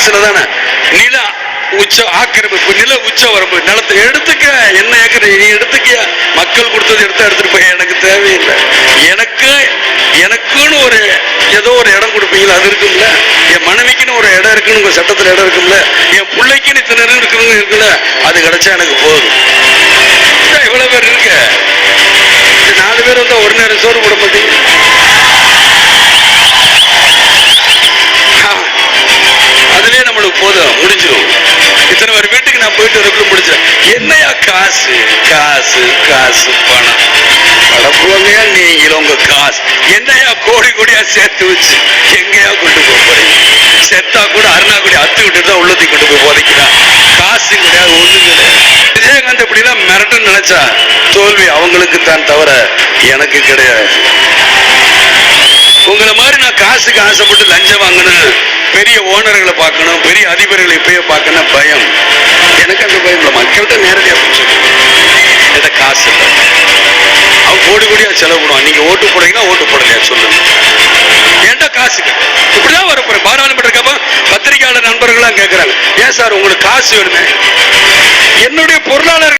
காசுல தானே நில உச்ச ஆக்கிரமிப்பு நில உச்ச வரம்பு நிலத்தை எடுத்துக்க. என்ன ஏக்கர் நீ எடுத்துக்க மக்கள் கொடுத்தது எடுத்து எடுத்துட்டு போய் எனக்கு தேவையில்லை. எனக்கு எனக்குன்னு ஒரு ஏதோ ஒரு இடம் கொடுப்பீங்களா? அது இருக்கும்ல. என் மனைவிக்குன்னு ஒரு இடம் இருக்குன்னு உங்க சட்டத்துல இடம் இருக்கும்ல. என் பிள்ளைக்குன்னு இத்தனை இடம் இருக்குன்னு இருக்குல்ல. அது கிடைச்சா எனக்கு போதும். இவ்வளவு பேர் இருக்க. நாலு பேர் வந்தா ஒரு நேரம் சோறு போட மாட்டீங்க. என்னையா காசு? காசு காசு பணம். படப்புவங்க நீங்களும் உங்க காசு. என்னையா கோடி கோடியா சேர்த்து வச்சு எங்கேயா கொண்டு போக போறீங்க? செத்தா கூட அருணா அத்து விட்டு தான் உள்ளத்துக்கு கொண்டு போய் போதைக்கிறான் காசு கிடையாது ஒண்ணு கிடையாது. விஜயகாந்த் இப்படிலாம் மிரட்டும் நினைச்சா தோல்வி அவங்களுக்கு தான் தவிர எனக்கு கிடையாது. உங்களை மாதிரி நான் காசுக்கு ஆசைப்பட்டு லஞ்சம் வாங்கணும் பெரிய ஓனர்களை பார்க்கணும் பெரிய அதிபர்களை இப்பயே பார்க்கணும் பயம். செலவு நீங்க ஓட்டு போடுறீங்கன்னா ஓட்டு போடலையா? சொல்லுங்க. ஏன்டா காசு இப்படிதான் வர பாராளுமன்ற கப்ப பத்திரிகையாளர் நண்பர்கள்லாம் கேட்கிறாங்க ஏன் சார் உங்களுக்கு காசு வேணுமே? என்னுடைய பொருளாளர்